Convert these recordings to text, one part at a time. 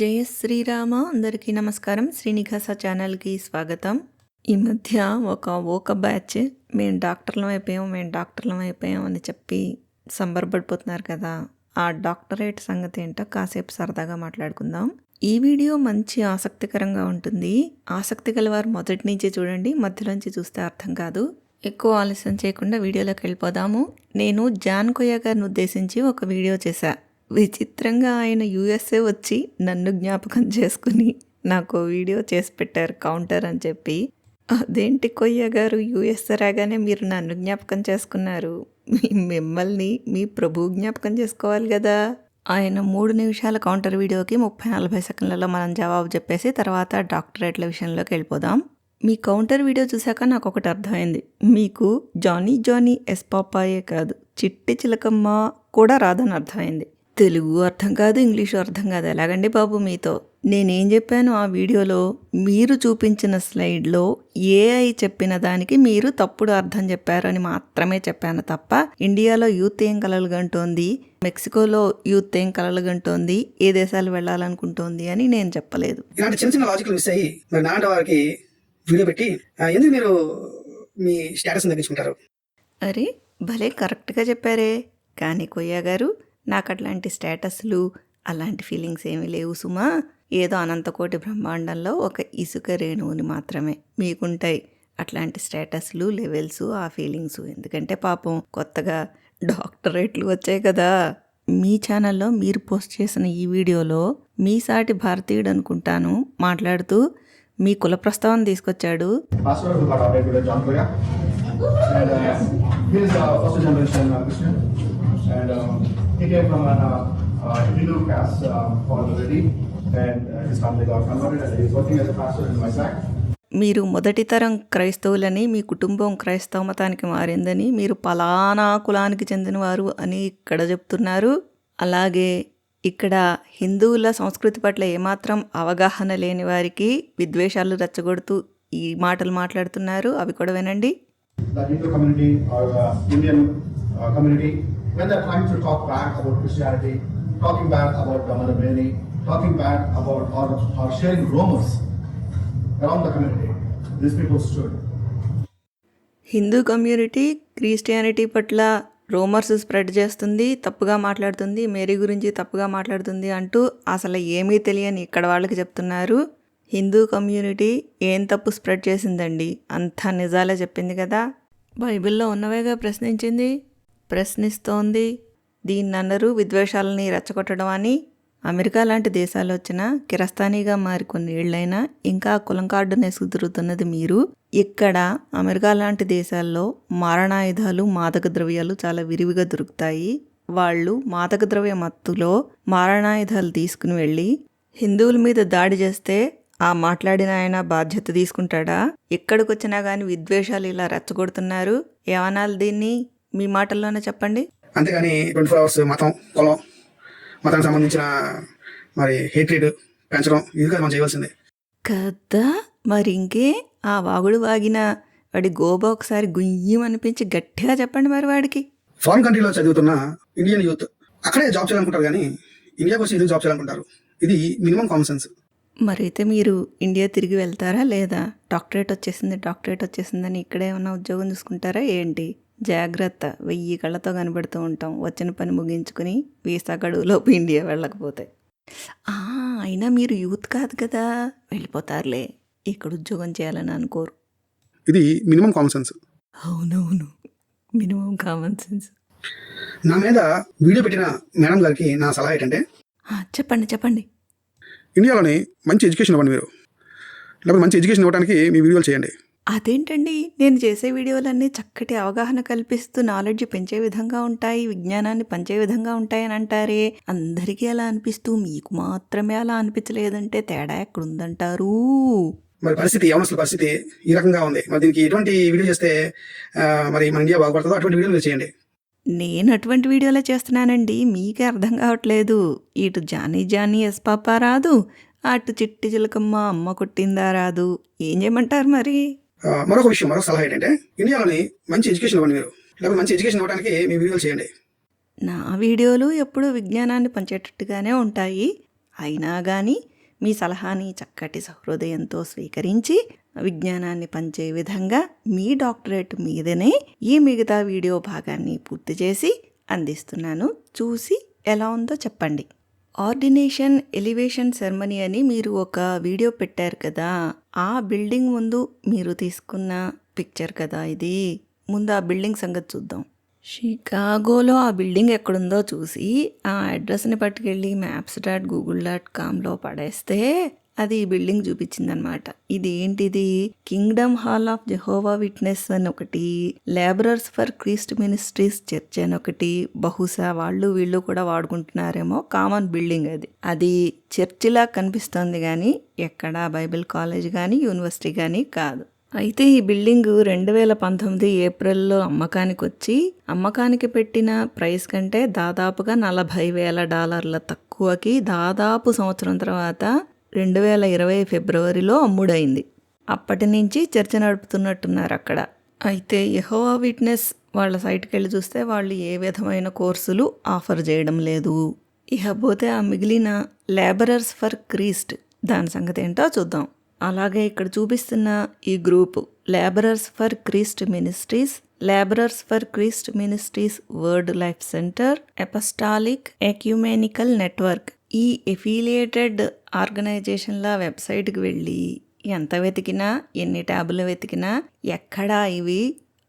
జయ శ్రీరామ అందరికీ నమస్కారం. శ్రీనివాస ఛానల్కి స్వాగతం. ఈ మధ్య ఒక ఓక బ్యాచ్ మేము డాక్టర్లం అయిపోయాం మేము డాక్టర్లం అయిపోయాం అని చెప్పి సంబరపడిపోతున్నారు కదా. ఆ డాక్టరేట్ సంగతి ఏంటో కాసేపు సరదాగా మాట్లాడుకుందాం. ఈ వీడియో మంచి ఆసక్తికరంగా ఉంటుంది. ఆసక్తి గలవారు మొదటి నుంచి చూడండి మధ్యలోంచి చూస్తే అర్థం కాదు. ఎక్కువ ఆలస్యం చేయకుండా వీడియోలోకి వెళ్ళిపోదాము. నేను జాన్ కొయ్య గారిని ఉద్దేశించి ఒక వీడియో చేశా. విచిత్రంగా ఆయన యూఎస్ఏ వచ్చి నన్ను జ్ఞాపకం చేసుకుని నాకు వీడియో చేసి పెట్టారు కౌంటర్ అని చెప్పి. అదేంటి కొయ్య గారు యూఎస్ఏ రాగానే మీరు నన్ను జ్ఞాపకం చేసుకున్నారు? మీ- మిమ్మల్ని మీ ప్రభు జ్ఞాపకం చేసుకోవాలి కదా? ఆయన మూడు నిమిషాల కౌంటర్ వీడియోకి ముప్పై నలభై సెకండ్లలో మనం జవాబు చెప్పేసి తర్వాత డాక్టరేట్ల విషయంలోకి వెళ్ళిపోదాం. మీ కౌంటర్ వీడియో చూశాక నాకు ఒకటి అర్థమైంది. మీకు జానీ జానీ ఎస్ పాపాయే కాదు చిట్టి చిలకమ్మ కూడా రాదని అర్థమైంది. తెలుగు అర్థం కాదు ఇంగ్లీషు అర్థం కాదు. ఎలాగండి బాబు మీతో? నేనేం చెప్పాను? ఆ వీడియోలో మీరు చూపించిన స్లైడ్లో ఏఐ చెప్పిన దానికి మీరు తప్పుడు అర్థం చెప్పారని మాత్రమే చెప్పాను తప్ప ఇండియాలో యూత్ ఏం కలలుగంటోంది? మెక్సికోలో యూత్ ఏం కలలుగంటోంది? ఏ దేశాలు వెళ్ళాలనుకుంటోంది అని నేను చెప్పలేదు. ఇలాంటి చిన్న చిన్న లాజికల్ మిస్ అయ్యి మరి నాన్న వారికి వీడియో పెట్టి "ఆ, ఎందుకు మీరు మీ స్టేటస్ తగ్గించుకుంటారు? అరే భలే కరెక్ట్గా చెప్పారే. కానీ కొయ్య గారు నాకు అట్లాంటి స్టేటస్లు అలాంటి ఫీలింగ్స్ ఏమీ లేవు సుమా. ఏదో అనంతకోటి బ్రహ్మాండంలో ఒక ఇసుక రేణువుని మాత్రమే మీకుంటాయి. అట్లాంటి స్టేటస్లు లెవెల్స్ ఆ ఫీలింగ్స్. ఎందుకంటే పాపం కొత్తగా డాక్టరేట్లు వచ్చాయి కదా. మీ ఛానల్లో మీరు పోస్ట్ చేసిన ఈ వీడియోలో మీ సాటి భారతీయుడు అనుకుంటాను మాట్లాడుతూ మీ కుల ప్రస్తావన తీసుకొచ్చాడు. And uh, came from a Hindu uh, caste uh, um, already, and uh, his family got converted, and he's working as a pastor in Vizag. మీరు మొదటి తరం క్రైస్తవులని మీ కుటుంబం క్రైస్తవ మతానికి మారిందని మీరు పలానా కులానికి చెందినవారు అని ఇక్కడ చెప్తున్నారు. అలాగే ఇక్కడ హిందువుల సంస్కృతి పట్ల ఏమాత్రం అవగాహన లేని వారికి విద్వేషాలు రెచ్చగొడుతూ ఈ మాటలు మాట్లాడుతున్నారు. అవి కూడా వినండి. When they're trying to talk back about Christianity, talking back about the talking back about or, or sharing rumors around the community, these people stood. Hindu community Christianity పట్ల రోమర్స్ స్ప్రెడ్ చేస్తుంది తప్పుగా మాట్లాడుతుంది మేరీ గురించి తప్పుగా మాట్లాడుతుంది అంటూ అసలు ఏమీ తెలియని ఇక్కడ వాళ్ళకి చెప్తున్నారు హిందూ కమ్యూనిటీ ఏం తప్పు స్ప్రెడ్ చేసిందండి అంతా నిజాలే చెప్పింది కదా బైబిల్లో ఉన్నవేగా ప్రశ్నించింది ప్రశ్నిస్తోంది. దీన్ని విద్వేషాలని రెచ్చగొట్టడం అని అమెరికా లాంటి దేశాలు వచ్చిన కిరస్తానీగా మారి కొన్ని ఏళ్ళైనా ఇంకా కులం కార్డు నెసుకు మీరు. ఇక్కడ అమెరికా లాంటి దేశాల్లో మారణాయుధాలు మాదక ద్రవ్యాలు చాలా విరివిగా దొరుకుతాయి. వాళ్ళు మాదక ద్రవ్య మత్తులో మారణాయుధాలు తీసుకుని వెళ్ళి హిందువుల మీద దాడి చేస్తే ఆ మాట్లాడిన ఆయన బాధ్యత తీసుకుంటాడా? ఎక్కడికి వచ్చినా కానీ విద్వేషాలు ఇలా రెచ్చగొడుతున్నారు. ఏమనాలి దీన్ని? మీ మాటల్లోనే చెప్పండి. అంతేగాని ట్వంటీ ఫోర్ అవర్స్ మతం కులం మతానికి సంబంధించిన మరి హేట్రేడ్ పెంచడం ఇది కాదు మనం చేయవలసింది. కదా మరి ఇంకే ఆ వాగుడు వాగిన వాడి గోబా ఒకసారి గుయ్యం అనిపించి గట్టిగా చెప్పండి మరి వాడికి. ఫారిన్ కంట్రీలో చదువుతున్న ఇండియన్ యూత్ అక్కడే జాబ్ చేయాలనుకుంటారు కానీ ఇండియాకి వచ్చి జాబ్ చేయాలనుకుంటారు. ఇది మినిమం కామన్ సెన్స్ మరైతే మీరు ఇండియా తిరిగి వెళ్తారా లేదా? డాక్టరేట్ వచ్చేసింది డాక్టరేట్ వచ్చేసిందని ఇక్కడే ఏమన్నా ఉద్యోగం చూసుకుంటారా ఏంటి? జాగ్రత్త. వెయ్యి కళ్ళతో కనబడుతూ ఉంటాం. వచ్చిన పని ముగించుకుని వీసా గడువులోపు ఇండియా వెళ్ళకపోతే. అయినా మీరు యూత్ కాదు కదా. వెళ్ళిపోతారులే. ఇక్కడ ఉద్యోగం చేయాలని అనుకోరు. ఇది మినిమం కామన్ సెన్స్. అవునవును. Minimum common sense. నా మీద వీడియో పెట్టిన మేడం గారికి నా సలహా ఏంటంటే చెప్పండి చెప్పండి. ఇండియాలోని మంచి ఎడ్యుకేషన్ ఇవ్వండి మీరు. లేకపోతే మంచి ఎడ్యుకేషన్ ఇవ్వడానికి మీ వీడియోలు చేయండి. అదేంటండి? నేను చేసే వీడియోలన్నీ చక్కటి అవగాహన కల్పిస్తూ నాలెడ్జ్ పెంచే విధంగా ఉంటాయి విజ్ఞానాన్ని పంచే విధంగా ఉంటాయని అంటారే. అందరికీ అలా అనిపిస్తూ మీకు మాత్రమే అలా అనిపించలేదంటే తేడా ఎక్కడుందంటారు? మరి పరిస్థితి యవనస్తుల పరిస్థితి? ఈ రకంగా ఉంది. మరి దీనికి ఎటువంటి వీడియో చేస్తే మరి మన ఇండియా బాగుపడుతుందో అటువంటి వీడియోలు చేయండి. నేను అటువంటి వీడియోలే చేస్తున్నానండి. మీకే అర్థం కావట్లేదు. ఇటు జానీ జానీ ఎస్ పాపా రాదు. అటు చిట్టి చిలకమ్మ అమ్మ కొట్టిందా రాదు. ఏం చేయమంటారు మరి? మరొక విషయం మరొక సలహా ఏంటంటే ఇండియాలోని మంచి ఎడ్యుకేషన్ ఇవ్వండి మీరు. లేకపోతే మంచి ఎడ్యుకేషన్ ఇవ్వడానికి మీ వీడియోలు చేయండి. నా వీడియోలు ఎప్పుడూ విజ్ఞానాన్ని పంచేటట్టుగానే ఉంటాయి. అయినా కానీ మీ సలహాని చక్కటి సహృదయంతో స్వీకరించి విజ్ఞానాన్ని పంచే విధంగా మీ డాక్టరేట్ మీదనే ఈ మిగతా వీడియో భాగాన్ని పూర్తి చేసి అందిస్తున్నాను. చూసి ఎలా ఉందో చెప్పండి. ఆర్డినేషన్ ఎలివేషన్ సెరమనీ అని మీరు ఒక వీడియో పెట్టారు కదా ఆ బిల్డింగ్ ముందు మీరు తీసుకున్న పిక్చర్ కదా ఇది. ముందు ఆ బిల్డింగ్ సంగతి చూద్దాం. షికాగోలో ఆ బిల్డింగ్ ఎక్కడుందో చూసి ఆ అడ్రస్ని పట్టుకెళ్ళి మ్యాప్స్ డాట్ గూగుల్ డాట్ కామ్లో పడేస్తే అది ఈ బిల్డింగ్ చూపించిందనమాట ఇది ఏంటిది kingdom hall of Jehovah witness అని ఒకటి labourers for Christ ministries church అని ఒకటి బహుశా వాళ్ళు వీళ్ళు కూడా వాడుకుంటున్నారేమో కామన్ బిల్డింగ్ అది. అది చర్చిలా కనిపిస్తోంది కానీ ఎక్కడా బైబిల్ కాలేజ్ కానీ యూనివర్సిటీ కానీ కాదు. అయితే ఈ బిల్డింగ్ రెండు వేల పంతొమ్మిది ఏప్రిల్లో అమ్మకానికి వచ్చి అమ్మకానికి పెట్టిన ప్రైస్ కంటే దాదాపుగా నలభై వేల డాలర్ల తక్కువకి దాదాపు సంవత్సరం తర్వాత రెండు వేల ఇరవై ఫిబ్రవరిలో అమ్ముడైంది. అప్పటి నుంచి చర్చ నడుపుతున్నట్టున్నారు అక్కడ. అయితే యహోవా విట్నెస్ వాళ్ళ సైట్కి వెళ్ళి చూస్తే వాళ్ళు ఏ విధమైన కోర్సులు ఆఫర్ చేయడం లేదు. ఇకపోతే ఆ మిగిలిన లేబరర్స్ ఫర్ క్రీస్ట్ దాని సంగతి ఏంటో చూద్దాం. అలాగే ఇక్కడ చూపిస్తున్న ఈ group labourers for Christ ministries labourers for Christ ministries word life centre apostolic ecumenical network ఈ ఎఫిలియేటెడ్ ఆర్గనైజేషన్ల వెబ్సైట్కి వెళ్ళి ఎంత వెతికినా ఎన్ని ట్యాబులు వెతికినా ఎక్కడా ఇవి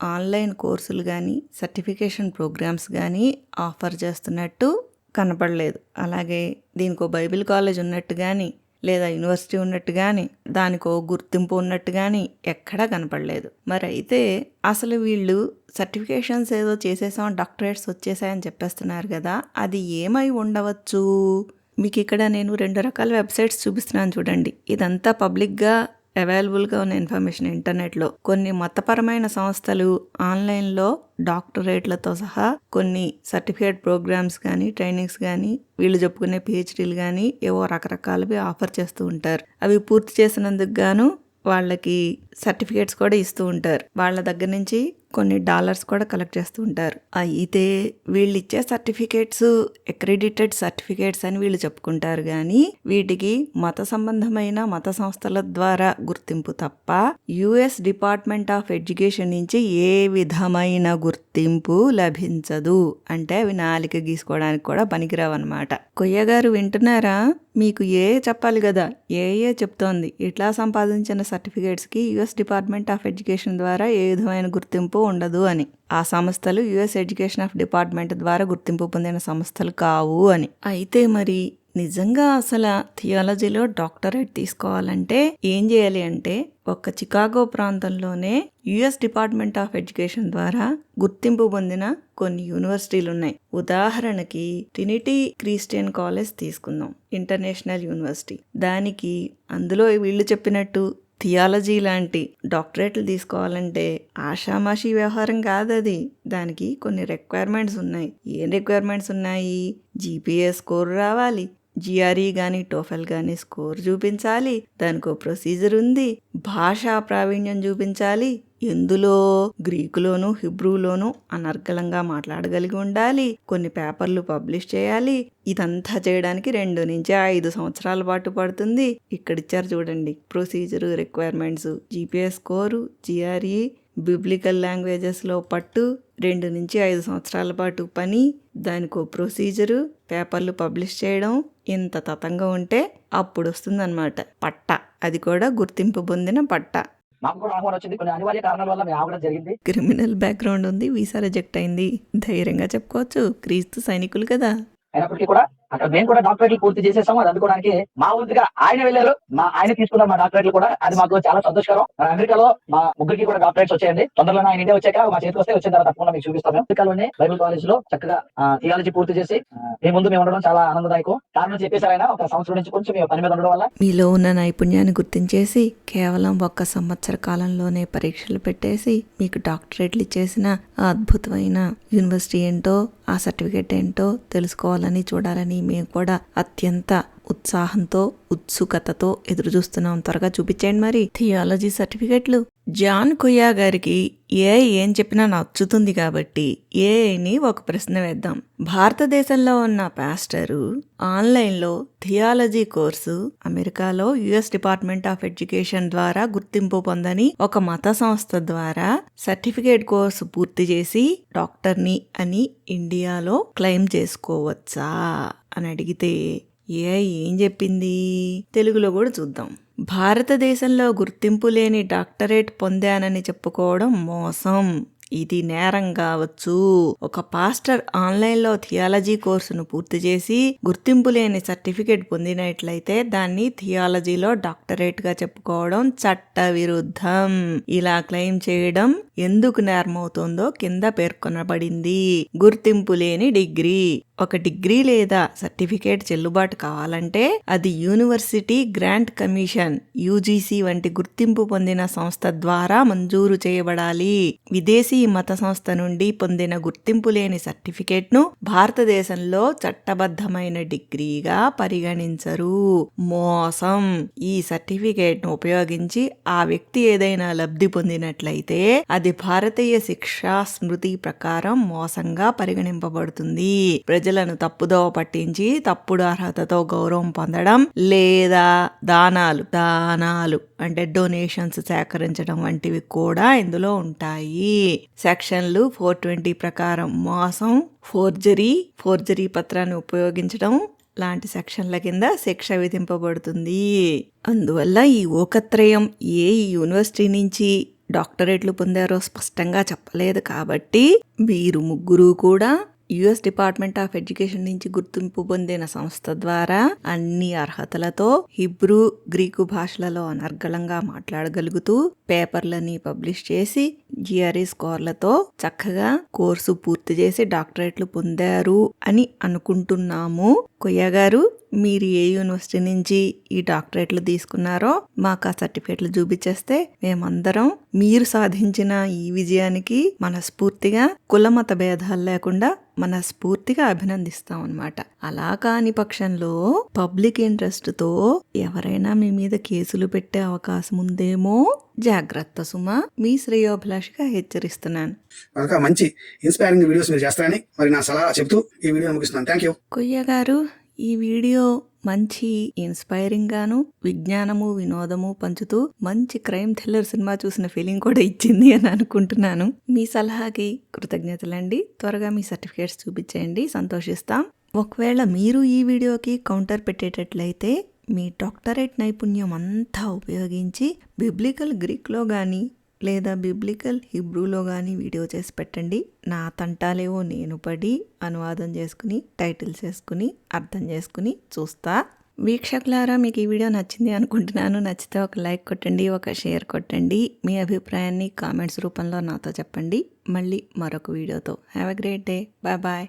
ఆన్లైన్ కోర్సులు కానీ సర్టిఫికేషన్ ప్రోగ్రామ్స్ కానీ ఆఫర్ చేస్తున్నట్టు కనపడలేదు. అలాగే దీనికో బైబిల్ కాలేజ్ ఉన్నట్టు కానీ లేదా యూనివర్సిటీ ఉన్నట్టు కానీ దానికో గుర్తింపు ఉన్నట్టు కానీ ఎక్కడా కనపడలేదు. మరి అయితే అసలు వీళ్ళు సర్టిఫికేషన్స్ ఏదో చేసేసాం డాక్టరేట్స్ వచ్చేసాయని చెప్పేస్తున్నారు కదా అది ఏమై ఉండవచ్చు? మీకు ఇక్కడ నేను రెండు రకాల వెబ్సైట్స్ చూపిస్తున్నాను చూడండి. ఇదంతా పబ్లిక్గా అవైలబుల్గా ఉన్న ఇన్ఫర్మేషన్ ఇంటర్నెట్లో. కొన్ని మతపరమైన సంస్థలు ఆన్లైన్లో డాక్టరేట్లతో సహా కొన్ని సర్టిఫికేట్ ప్రోగ్రామ్స్ కానీ ట్రైనింగ్స్ కానీ వీళ్ళు చెప్పుకునే పిహెచ్డీలు కానీ ఏవో రకరకాలవి ఆఫర్ చేస్తూ ఉంటారు. అవి పూర్తి చేసినందుకు గాను వాళ్ళకి సర్టిఫికేట్స్ కూడా ఇస్తూ ఉంటారు. వాళ్ళ దగ్గర నుంచి కొన్ని డాలర్స్ కూడా కలెక్ట్ చేస్తూ ఉంటారు. అయితే వీళ్ళు ఇచ్చే సర్టిఫికేట్స్ అక్రెడిటెడ్ సర్టిఫికేట్స్ అని వీళ్ళు చెప్పుకుంటారు. కానీ వీటికి మత సంబంధమైన మత సంస్థల ద్వారా గుర్తింపు తప్ప యుఎస్ డిపార్ట్మెంట్ ఆఫ్ ఎడ్యుకేషన్ నుంచి ఏ విధమైన గుర్తింపు లభించదు. అంటే అవి నాలిక గీసుకోవడానికి కూడా పనికిరావన్నమాట. కొయ్య గారు వింటున్నారా? మీకు ఏ చెప్పాలి కదా? ఏ ఏ చెప్తోంది? ఇట్లా సంపాదించిన సర్టిఫికేట్స్కి యుఎస్ డిపార్ట్మెంట్ ఆఫ్ ఎడ్యుకేషన్ ద్వారా ఏ విధమైన గుర్తింపు ఉండదు అని. ఆ సంస్థలు యుఎస్ ఎడ్యుకేషన్ ఆఫ్ డిపార్ట్మెంట్ ద్వారా గుర్తింపు పొందిన సంస్థలు కావు అని. అయితే మరి నిజంగా అసలు థియాలజీలో డాక్టరేట్ తీసుకోవాలంటే ఏం చేయాలి అంటే ఒక చికాగో ప్రాంతంలోనే యుఎస్ డిపార్ట్మెంట్ ఆఫ్ ఎడ్యుకేషన్ ద్వారా గుర్తింపు పొందిన కొన్ని యూనివర్సిటీలు ఉన్నాయి ఉదాహరణకి ట్రినిటీ క్రిస్టియన్ కాలేజ్ తీసుకుందాం. International university. దానికి అందులో వీళ్ళు చెప్పినట్టు థియాలజీ లాంటి డాక్టరేట్లు తీసుకోవాలంటే ఆషామాషి వ్యవహారం కాదు అది దానికి కొన్ని రిక్వైర్మెంట్స్ ఉన్నాయి. ఏం రిక్వైర్మెంట్స్ ఉన్నాయి? జీపీఏ స్కోర్ రావాలి. జిఆర్ఈ కానీ టోఫెల్ కానీ స్కోర్ చూపించాలి. దానికో ప్రొసీజర్ ఉంది. భాషా ప్రావీణ్యం చూపించాలి. ఎందులో? గ్రీకులోను హిబ్రూలోను అనర్గళంగా మాట్లాడగలిగి ఉండాలి. కొన్ని పేపర్లు పబ్లిష్ చేయాలి. ఇదంతా చేయడానికి రెండు నుంచి ఐదు సంవత్సరాల పాటు పడుతుంది. ఇక్కడ ఇచ్చారు చూడండి. Procedure requirements GPS score GRE biblical లాంగ్వేజెస్లో పట్టు రెండు నుంచి ఐదు సంవత్సరాల పాటు పని దానికో ప్రొసీజరు పేపర్లు పబ్లిష్ చేయడం ఇంత తతంగా ఉంటే అప్పుడు వస్తుందన్నమాట పట్ట. అది కూడా గుర్తింపు పొందిన పట్ట. క్రిమినల్ బ్యాక్గ్రౌండ్ ఉంది. వీసా రిజెక్ట్ అయింది. ధైర్యంగా చెప్పుకోవచ్చు. క్రీస్తు సైనికులు కదా. అయినప్పటికీ కూడా మేము కూడా డాక్టరేట్లు పూర్తి చేసేసాము. అది అందుకోవడానికి మా వంతుగా ఆయన వెళ్ళారు. మా ఆయన తీసుకున్నారు మా డాక్టరేట్లు కూడా. అది మాకు చాలా సంతోషకరం. మన అమెరికాలో మా ముగ్గురికి కూడా డాక్టరేట్స్ వచ్చాయండి. తొందరలో ఆయన ఇండియా వచ్చాక మా చేతికి వస్తే వచ్చిన తర్వాత తప్పకుండా మీకు చూపిస్తాము అమెరికాలోనే బైబిల్ కాలేజ్లో చక్కగా థియాలజీ పూర్తి చేసి మీ ముందు మేము ఉండడం చాలా ఆనందదాయకం. కారణం చెప్పేశారు ఆయన ఒక సంవత్సరం నుంచి కొంచెం పని మీద ఉండడం వల్ల. మీలో ఉన్న నైపుణ్యాన్ని గుర్తించేసి కేవలం ఒక్క సంవత్సర కాలంలోనే పరీక్షలు పెట్టేసి మీకు డాక్టరేట్లు ఇచ్చేసిన అద్భుతమైన యూనివర్సిటీ ఏంటో ఆ సర్టిఫికేట్ ఏంటో తెలుసుకోవాలని చూడాలని మేము కూడా అత్యంత ఉత్సాహంతో ఉత్సుకతతో ఎదురు చూస్తున్నాం త్వరగా చూపించండి మరి. థియాలజీ సర్టిఫికెట్లు. జాన్ కుయా గారికి ఏ ఏం చెప్పినా నచ్చుతుంది కాబట్టి ఏఐని ఒక ప్రశ్న వేద్దాం. భారతదేశంలో ఉన్న పాస్టరు ఆన్లైన్లో థియాలజీ కోర్సు అమెరికాలో యుఎస్ డిపార్ట్మెంట్ ఆఫ్ ఎడ్యుకేషన్ ద్వారా గుర్తింపు పొందని ఒక మత సంస్థ ద్వారా సర్టిఫికేట్ కోర్సు పూర్తి చేసి డాక్టర్ని అని ఇండియాలో క్లెయిమ్ చేసుకోవచ్చా? అని అడిగితే ఏ ఏం చెప్పింది? తెలుగులో కూడా చూద్దాం. భారతదేశంలో గుర్తింపు లేని డాక్టరేట్ పొందానని చెప్పుకోవడం మోసం. ఇది నేరం కావచ్చు. ఒక పాస్టర్ ఆన్లైన్లో థియాలజీ కోర్సును పూర్తి చేసి గుర్తింపు లేని సర్టిఫికేట్ పొందినట్లయితే దాన్ని థియాలజీలో డాక్టరేట్గా చెప్పుకోవడం చట్ట విరుద్ధం ఇలా క్లెయిమ్ చేయడం ఎందుకు నేరమవుతుందో కింద పేర్కొనబడింది. గుర్తింపు లేని డిగ్రీ. ఒక డిగ్రీ లేదా సర్టిఫికేట్ చెల్లుబాటు కావాలంటే అది యూనివర్సిటీ గ్రాంట్ కమిషన్ యూజీసీ వంటి గుర్తింపు పొందిన సంస్థ ద్వారా మంజూరు చేయబడాలి. విదేశీ మత సంస్థ నుండి పొందిన గుర్తింపు లేని సర్టిఫికేట్ను భారతదేశంలో చట్టబద్ధమైన డిగ్రీగా పరిగణించరు. మోసం. ఈ సర్టిఫికేట్ను ఉపయోగించి ఆ వ్యక్తి ఏదైనా లబ్ధి పొందినట్లయితే అది భారతీయ శిక్షా స్మృతి ప్రకారం మోసంగా పరిగణింపబడుతుంది. ప్రజలను తప్పుదోవ పట్టించి తప్పుడు అర్హతతో గౌరవం పొందడం లేదా దానాలు దానాలు అంటే డొనేషన్స్ సేకరించడం వంటివి కూడా ఇందులో ఉంటాయి. సెక్షన్లు ఫోర్ ట్వంటీ ప్రకారం మోసం ఫోర్జరీ ఫోర్జరీ పత్రాన్ని ఉపయోగించడం లాంటి సెక్షన్ల కింద శిక్ష విధింపబడుతుంది. అందువల్ల ఈ ఓకత్రయం ఏ యూనివర్సిటీ నుంచి డాక్టరేట్లు పొందారో స్పష్టంగా చెప్పలేదు కాబట్టి వీరు ముగ్గురు కూడా యుఎస్ డిపార్ట్మెంట్ ఆఫ్ ఎడ్యుకేషన్ నుంచి గుర్తింపు పొందిన సంస్థ ద్వారా అన్ని అర్హతలతో హిబ్రూ గ్రీకు భాషలలో అనర్గళంగా మాట్లాడగలుగుతూ పేపర్లని పబ్లిష్ చేసి జిఆర్ఈ స్కోర్లతో చక్కగా కోర్సు పూర్తి చేసి డాక్టరేట్లు పొందారు అని అనుకుంటున్నాము. కొయ్య గారు మీరు ఏ యూనివర్సిటీ నుంచి ఈ డాక్టరేట్లు తీసుకున్నారో మాకు ఆ సర్టిఫికేట్లు చూపించేస్తే మేమందరం మీరు సాధించిన ఈ విజయానికి మనస్ఫూర్తిగా కులమత భేదాలు లేకుండా మనస్ఫూర్తిగా అభినందిస్తాం అనమాట అలా కాని పక్షంలో పబ్లిక్ ఇంట్రెస్ట్తో ఎవరైనా మీ మీద కేసులు పెట్టే అవకాశం ఉందేమో జాగ్రత్త సుమ. మీ శ్రేయోభిలాషిగా హెచ్చరిస్తున్నాను. మంచి ఇన్స్పైరింగ్ వీడియోస్ మీరు చేస్తారని మరి నా సలహా చెప్తూ ఈ వీడియో ముగిస్తున్నాను. థ్యాంక్ యూ కొయ్య గారు ఈ వీడియో మంచి ఇన్స్పైరింగ్ గాను విజ్ఞానము వినోదము పంచుతూ మంచి క్రైమ్ థ్రిల్లర్ సినిమా చూసిన ఫీలింగ్ కూడా ఇచ్చింది అని అనుకుంటున్నాను. మీ సలహాకి కృతజ్ఞతలండి. త్వరగా మీ సర్టిఫికేట్స్ చూపించేయండి. సంతోషిస్తాం. ఒకవేళ మీరు ఈ వీడియోకి కౌంటర్ పెట్టేటట్లయితే మీ డాక్టరేట్ నైపుణ్యం అంతా ఉపయోగించి బిబ్లికల్ గ్రీక్లో కానీ లేదా బిబ్లికల్ హిబ్రూలో కానీ వీడియో చేసి పెట్టండి. నా తంటాలేవో నేను పడి అనువాదం చేసుకుని టైటిల్స్ వేసుకుని అర్థం చేసుకుని చూస్తా. వీక్షకులారా మీకు ఈ వీడియో నచ్చింది అనుకుంటున్నాను. నచ్చితే ఒక లైక్ కొట్టండి ఒక షేర్ కొట్టండి. మీ అభిప్రాయాన్ని కామెంట్స్ రూపంలో నాతో చెప్పండి. మళ్ళీ మరొక వీడియోతో have a great day bye bye